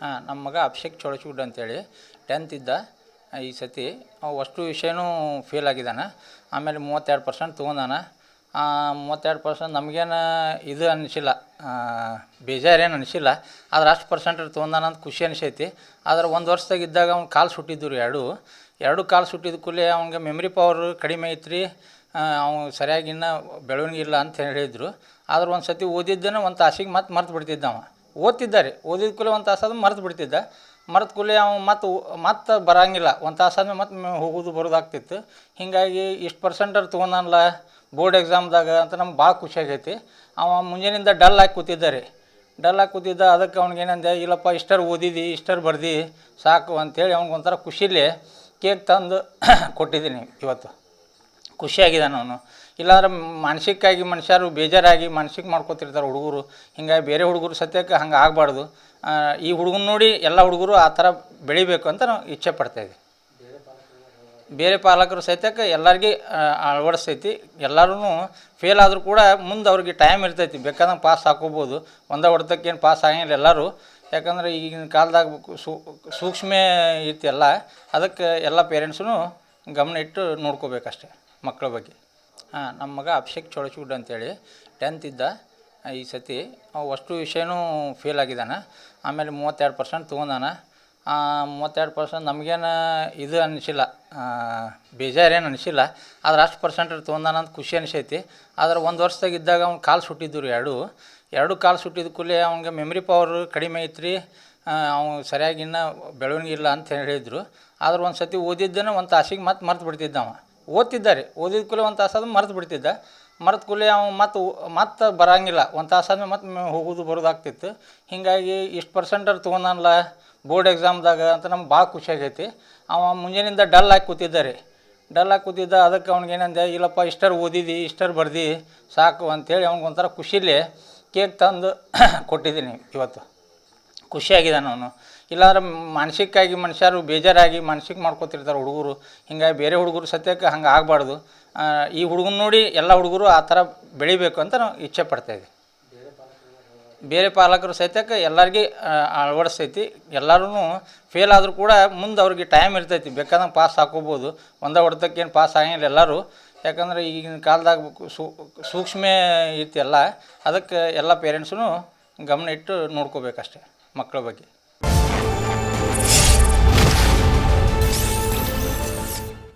ಹಾಂ ನಮ್ಮ ಮಗ ಅಭಿಷೇಕ್ ಚೋಳಚೂಡ್ ಅಂತೇಳಿ ಟೆಂತ್ ಇದ್ದ ಈ ಸತಿ. ಅಷ್ಟು ವಿಷಯನೂ ಫೇಲ್ ಆಗಿದ್ದಾನೆ. ಆಮೇಲೆ ಮೂವತ್ತೆರಡು ಪರ್ಸೆಂಟ್ ತೊಗೊಂಡಾನ. ಮೂವತ್ತೆರಡು ಪರ್ಸೆಂಟ್ ನಮಗೇನು ಇದು ಅನಿಸಿಲ್ಲ. ಬೇಜಾರೇನು ಅನಿಸಿಲ್ಲ. ಆದ್ರೆ ಅಷ್ಟು ಪರ್ಸೆಂಟ್ ತೊಗೊಂಡಾನ ಅಂತ ಖುಷಿ ಅನಿಸೈತಿ. ಆದ್ರೆ ಒಂದು ವರ್ಷದಾಗ ಇದ್ದಾಗ ಅವ್ನು ಕಾಲು ಸುಟ್ಟಿದ್ದು ರೀ ಎರಡು. ಎರಡು ಕಾಲು ಸುಟ್ಟಿದ ಕೂಡಲೇ ಅವ್ನಿಗೆ ಮೆಮ್ರಿ ಪವರ್ ಕಡಿಮೆ ಐತ್ರಿ. ಅವ್ನು ಸರಿಯಾಗಿ ಇನ್ನೂ ಬೆಳವಣಿಗೆ ಇಲ್ಲ ಅಂತ ಹೇಳಿದ್ರು. ಆದ್ರೆ ಒಂದು ಸತಿ ಓದಿದ್ದನ್ನು ಒಂದು ತಾಸಿಗೆ ಮತ್ತೆ ಮರ್ತು ಬಿಡ್ತಿದ್ದ ಅವ. ಓದ್ತಿದ್ದಾರೆ. ಓದಿದ ಕೂಡಲೇ ಒಂದು ತಾಸಾದ ಮರೆತು ಬಿಡ್ತಿದ್ದ. ಮರೆತು ಕೂಡಲೇ ಅವ ಮತ್ತು ಮತ್ತೆ ಬರಂಗಿಲ್ಲ. ಒಂದು ತಾಸಾದ್ಮೇಲೆ ಮತ್ತೆ ಹೋಗೋದು ಬರೋದು ಆಗ್ತಿತ್ತು ಹೀಗಾಗಿ ಇಷ್ಟು ಪರ್ಸೆಂಟರ್ ತೊಗೊಂಡಲ್ಲ ಬೋರ್ಡ್ ಎಕ್ಸಾಮ್ದಾಗ ಅಂತ ನಮ್ಗೆ ಭಾಳ ಖುಷಿ ಆಗೈತಿ. ಅವ ಮುಂಜಾನಿಂದ ಡಲ್ ಆಗಿ ಕೂತಿದ್ದಾರೆ. ಡಲ್ ಆಗಿ ಕೂತಿದ್ದ, ಅದಕ್ಕೆ ಅವ್ನಿಗೆ ಏನಂದೆ, ಇಲ್ಲಪ್ಪ, ಇಷ್ಟರ್ ಓದಿದಿ, ಇಷ್ಟರ್ ಬರ್ದಿ, ಸಾಕು ಅಂಥೇಳಿ ಅವ್ನಿಗೆ ಒಂಥರ ಖುಷಿಲಿ ಕೇಕ್ ತಂದು ಕೊಟ್ಟಿದ್ದೀನಿ ಇವತ್ತು. ಖುಷಿಯಾಗಿದ್ದಾನೆ ಅವನು. ಇಲ್ಲಾಂದ್ರೆ ಮಾನಸಿಕವಾಗಿ ಮನುಷ್ಯರು ಬೇಜಾರಾಗಿ ಮಾನಸಿಕ ಮಾಡ್ಕೊತಿರ್ತಾರೆ ಹುಡುಗರು. ಹಿಂಗಾಗಿ ಬೇರೆ ಹುಡುಗರು ಸತ್ಯಕ್ಕೆ ಹಂಗೆ ಆಗಬಾರ್ದು. ಈ ಹುಡುಗನ ನೋಡಿ ಎಲ್ಲ ಹುಡುಗರು ಆ ಥರ ಬೆಳಿಬೇಕು ಅಂತ ನಾವು ಇಚ್ಛೆ ಪಡ್ತಾಯಿದ್ವಿ ಬೇರೆ ಪಾಲಕರು ಸಹಿತಕ್ಕೆ ಎಲ್ಲರಿಗೆ ಅಳವಡಿಸ್ತೈತಿ. ಎಲ್ಲರೂ ಫೇಲ್ ಆದರೂ ಕೂಡ ಮುಂದೆ ಅವ್ರಿಗೆ ಟೈಮ್ ಇರ್ತೈತಿ. ಬೇಕಾದಂಗೆ ಪಾಸ್ ಹಾಕೋಬೋದು. ಒಂದೇ ಹೊಡೆತಕ್ಕೇನು ಪಾಸ್ ಆಗಿಲ್ಲ ಎಲ್ಲರೂ. ಯಾಕಂದ್ರೆ ಈಗಿನ ಕಾಲದಾಗ ಸೂಕ್ಷ್ಮ ಐತಿ ಅದಕ್ಕೆ ಎಲ್ಲ ಪೇರೆಂಟ್ಸೂ ಗಮನ ಇಟ್ಟು ನೋಡ್ಕೋಬೇಕಷ್ಟೆ ಮಕ್ಕಳ ಬಗ್ಗೆ. ಹಾಂ ನಮ್ಮ ಮಗ ಅಭಿಷೇಕ್ ಚೋಳಚೂಡ್ ಅಂತೇಳಿ ಟೆಂತ್ ಇದ್ದ ಈ ಸತಿ ಅಷ್ಟು ವಿಷಯನೂ ಫೇಲ್ ಆಗಿದ್ದಾನೆ. ಆಮೇಲೆ ಮೂವತ್ತೆರಡು ಪರ್ಸೆಂಟ್ ತೊಗೊಂಡಾನ. ಮೂವತ್ತೆರಡು ಪರ್ಸೆಂಟ್ ನಮಗೇನು ಇದು ಅನಿಸಿಲ್ಲ ಬೇಜಾರೇನು ಅನಿಸಿಲ್ಲ. ಆದ್ರೆ ಅಷ್ಟು ಪರ್ಸೆಂಟ್ ತೊಗೊಂಡಾನ ಅಂತ ಖುಷಿ ಅನಿಸೈತಿ. ಆದ್ರೆ ಒಂದು ವರ್ಷದಾಗ ಇದ್ದಾಗ ಅವ್ನು ಕಾಲು ಸುಟ್ಟಿದ್ದು ರೀ ಎರಡು. ಎರಡು ಕಾಲು ಸುಟ್ಟಿದ ಕೂಡಲೇ ಅವ್ನಿಗೆ ಮೆಮ್ರಿ ಪವರ್ ಕಡಿಮೆ ಐತ್ರಿ. ಅವ್ನು ಸರಿಯಾಗಿ ಇನ್ನೂ ಬೆಳವಣಿಗೆ ಇಲ್ಲ ಅಂತ ಹೇಳಿದ್ರು. ಆದ್ರೆ ಒಂದು ಸತಿ ಓದಿದ್ದನ್ನು ಒಂದು ತಾಸಿಗೆ ಮತ್ತೆ ಮರ್ತು ಬಿಡ್ತಿದ್ದ ಅವ. ಓದ್ತಿದ್ದಾರೆ. ಓದಿದ ಕೂಡಲೇ ಒಂದು ತಾಸಾದ್ರೂ ಮರೆತು ಬಿಡ್ತಿದ್ದ. ಮರೆತು ಕೂಡಲೇ ಅವ ಮತ್ತು ಮತ್ತೆ ಬರಂಗಿಲ್ಲ. ಒಂದು ತಾಸಾದ್ಮೇಲೆ ಮತ್ತೆ ಹೋಗೋದು ಬರೋದು ಆಗ್ತಿತ್ತು. ಹೀಗಾಗಿ ಇಷ್ಟು ಪರ್ಸೆಂಟರ್ ತೊಗೊಂಡಲ್ಲ ಬೋರ್ಡ್ ಎಕ್ಸಾಮ್ದಾಗ ಅಂತ ನಮ್ಗೆ ಭಾಳ ಖುಷಿ ಆಗೈತಿ. ಅವ ಮುಂಜಾನಿಂದ ಡಲ್ ಆಗಿ ಕೂತಿದ್ದಾರೆ. ಡಲ್ ಆಗಿ ಕೂತಿದ್ದ, ಅದಕ್ಕೆ ಅವ್ನಿಗೆ ಏನಂದೆ, ಇಲ್ಲಪ್ಪ, ಇಷ್ಟರ್ ಓದಿದಿ, ಇಷ್ಟರ್ ಬರ್ದು, ಸಾಕು ಅಂತೇಳಿ ಅವ್ನಿಗೆ ಒಂಥರ ಖುಷಿಲಿ ಕೇಕ್ ತಂದು ಕೊಟ್ಟಿದ್ದೀನಿ ಇವತ್ತು. ಖುಷಿಯಾಗಿದ್ದಾನೆ ಅವನು. ಇಲ್ಲಾಂದ್ರೆ ಮಾನಸಿಕವಾಗಿ ಮನುಷ್ಯರು ಬೇಜಾರಾಗಿ ಮಾನಸಿಕ ಮಾಡ್ಕೊತಿರ್ತಾರೆ ಹುಡುಗರು. ಹಿಂಗಾಗಿ ಬೇರೆ ಹುಡುಗರು ಸತ್ಯಕ್ಕೆ ಹಂಗೆ ಆಗಬಾರ್ದು. ಈ ಹುಡುಗನ ನೋಡಿ ಎಲ್ಲ ಹುಡುಗರು ಆ ಥರ ಬೆಳಿಬೇಕು ಅಂತ ನಾವು ಇಚ್ಛೆ ಪಡ್ತಾಯಿದ್ವಿ ಬೇರೆ ಪಾಲಕರು ಸಹಿತಕ್ಕೆ ಎಲ್ಲರಿಗೆ ಅಳವಡಿಸ್ತೈತಿ. ಎಲ್ಲರೂ ಫೇಲ್ ಆದರೂ ಕೂಡ ಮುಂದೆ ಅವ್ರಿಗೆ ಟೈಮ್ ಇರ್ತೈತಿ. ಬೇಕಾದಂಗೆ ಪಾಸ್ ಹಾಕೋಬೋದು. ಒಂದೇ ಹೊಡೆತಕ್ಕೇನು ಪಾಸ್ ಆಗಿಲ್ಲ ಎಲ್ಲರೂ. ಯಾಕಂದ್ರೆ ಈಗಿನ ಕಾಲದಾಗ ಸೂ- ಸೂಕ್ಷ್ಮ ಎಲ್ಲ. ಅದಕ್ಕೆ ಎಲ್ಲ ಪೇರೆಂಟ್ಸೂ ಗಮನ ಇಟ್ಟು ನೋಡ್ಕೋಬೇಕಷ್ಟೆ. ಮಕ್ಕಳ ಬಗ್ಗೆ.